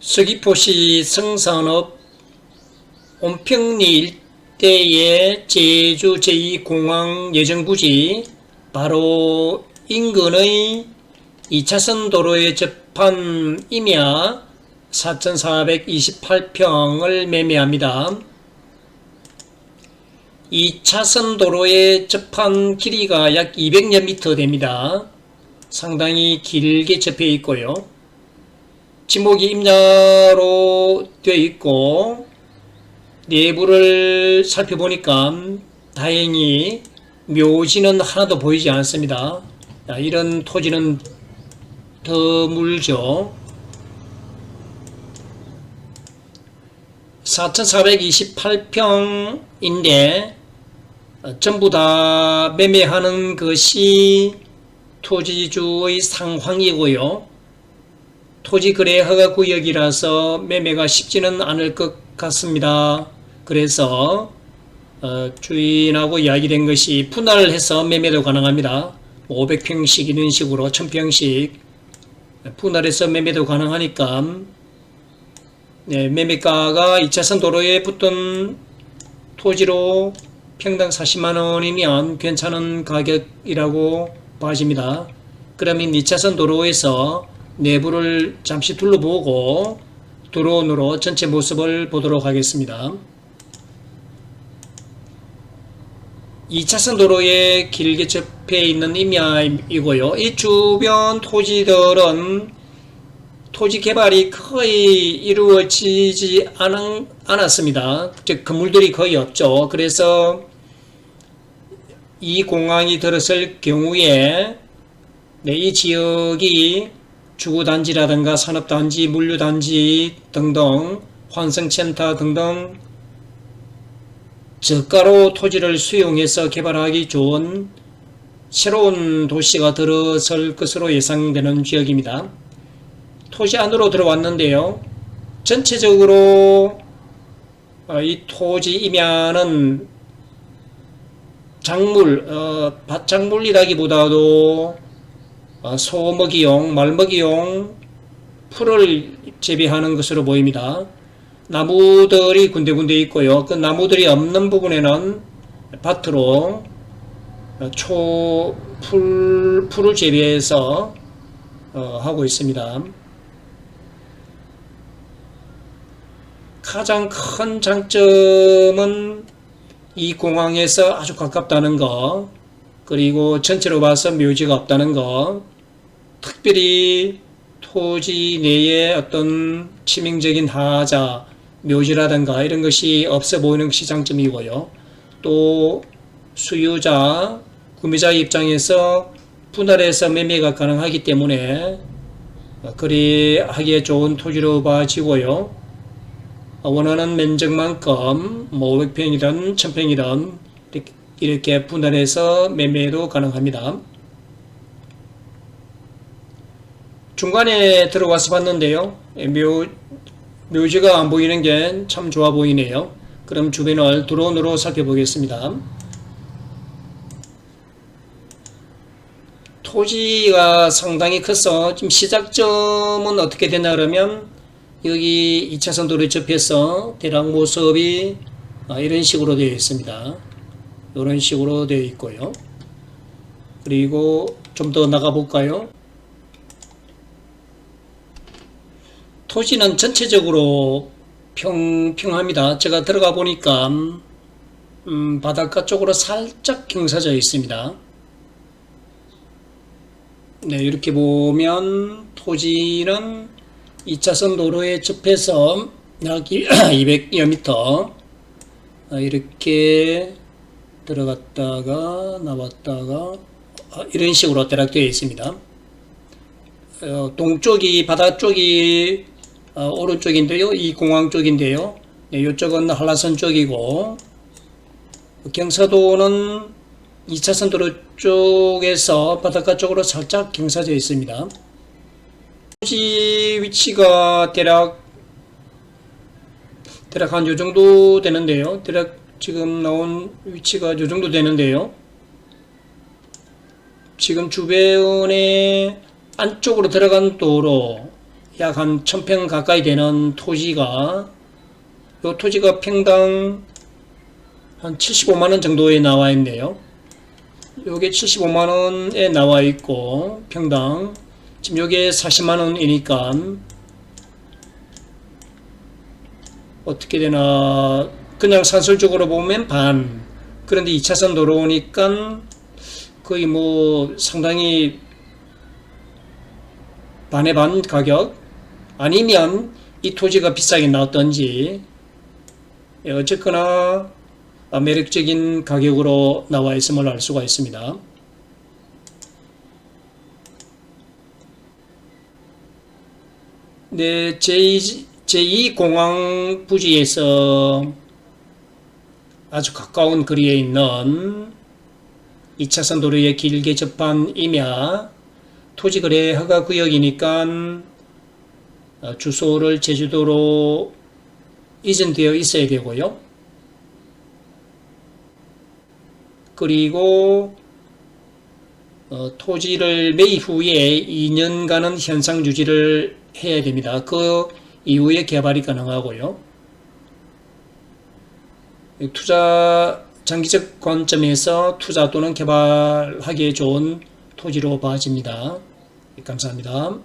서귀포시 성산업 온평리 일대의 제주 제2공항 예정부지 바로 인근의 2차선 도로에 접한 임야 4,428평을 매매합니다. 2차선 도로에 접한 길이가 약 200여 미터 됩니다. 상당히 길게 접해 있고요. 지목이 임야로 되어 있고 내부를 살펴보니까 다행히 묘지는 하나도 보이지 않습니다. 자, 이런 토지는 드물죠. 4,428평인데 어, 전부 다 매매하는 것이 토지주의 상황이고요. 토지 거래 허가 구역이라서 매매가 쉽지는 않을 것 같습니다. 그래서 어, 주인하고 이야기된 것이 분할을 해서 매매도 가능합니다. 500평씩 이런 식으로 1000평씩 분할해서 매매도 가능하니까 네, 매매가가 2차선 도로에 붙은 토지로 평당 40만 원이면 괜찮은 가격이라고 봐집니다. 그러면 2차선 도로에서 내부를 잠시 둘러보고 드론으로 전체 모습을 보도록 하겠습니다. 2차선 도로에 길게 접해 있는 임야이고요. 이 주변 토지들은 토지 개발이 거의 이루어지지 않, 않았습니다. 즉 건물들이 거의 없죠. 그래서 이 공항이 들어설 경우에 네, 이 지역이 주거단지라든가 산업단지, 물류단지 등등 환승센터 등등 저가로 토지를 수용해서 개발하기 좋은 새로운 도시가 들어설 것으로 예상되는 지역입니다. 토지 안으로 들어왔는데요. 전체적으로 어, 이 토지 임야는 작물, 어, 밭작물이라기보다도 어, 소먹이용, 말먹이용 풀을 재배하는 것으로 보입니다. 나무들이 군데군데 있고요. 그 나무들이 없는 부분에는 밭으로 어, 초, 풀, 풀을 재배해서 어, 하고 있습니다. 가장 큰 장점은 이 공항에서 아주 가깝다는 거, 그리고 전체로 봐서 묘지가 없다는 거, 특별히 토지 내에 어떤 치명적인 하자, 묘지라든가 이런 것이 없어 보이는 것이 장점이고요. 또 수요자, 구매자 입장에서 분할해서 매매가 가능하기 때문에 그리 하기에 좋은 토지로 봐지고요. 원하는 면적만큼 뭐 500평이든 1000평이든 이렇게 분할해서 매매도 가능합니다. 중간에 들어와서 봤는데요. 묘, 묘지가 안 보이는 게 참 좋아 보이네요. 그럼 주변을 드론으로 살펴보겠습니다. 토지가 상당히 커서 지금 시작점은 어떻게 되나 그러면 여기 2차선 도로에 접해서 대략 모습이 아, 이런 식으로 되어 있습니다. 이런 식으로 되어 있고요. 그리고 좀 더 나가 볼까요? 토지는 전체적으로 평평합니다. 제가 들어가 보니까 음, 바닷가 쪽으로 살짝 경사져 있습니다. 네, 이렇게 보면 토지는 2차선 도로에 접해서 약 200여 미터 아, 이렇게 들어갔다가 나왔다가 아, 이런 식으로 대략되어 있습니다. 어, 동쪽이 바다 쪽이 어, 오른쪽인데요. 이 공항 쪽인데요. 네, 이쪽은 한라산 쪽이고 경사도는 2차선 도로 쪽에서 바닷가 쪽으로 살짝 경사져 있습니다. 토지 위치가 대략 대략 한 요 정도 되는데요. 대략 지금 나온 위치가 요 정도 되는데요. 지금 주변에 안쪽으로 들어간 도로 약한 1000평 가까이 되는 토지가 요 토지가 평당 한 75만 원 정도에 나와 있네요. 요게 75만 원에 나와 있고 평당 지금 요게 40만 원이니까 어떻게 되나 그냥 산술적으로 보면 반 그런데 2차선 도로니까 거의 뭐 상당히 반의 반 가격 아니면 이 토지가 비싸게 나왔던지 예, 어쨌거나 아, 매력적인 가격으로 나와 있음을 알 수가 있습니다. 네, 제2, 제2공항 부지에서 아주 가까운 거리에 있는 2차선 도로에 길게 접한 임야 토지거래 허가 구역이니까 어, 주소를 제주도로 이전되어 있어야 되고요. 그리고 어, 토지를 매입 후에 2년간은 현상 유지를 해야 됩니다. 그 이후에 개발이 가능하고요. 투자 장기적 관점에서 투자 또는 개발하기에 좋은 토지로 봐집니다. 감사합니다.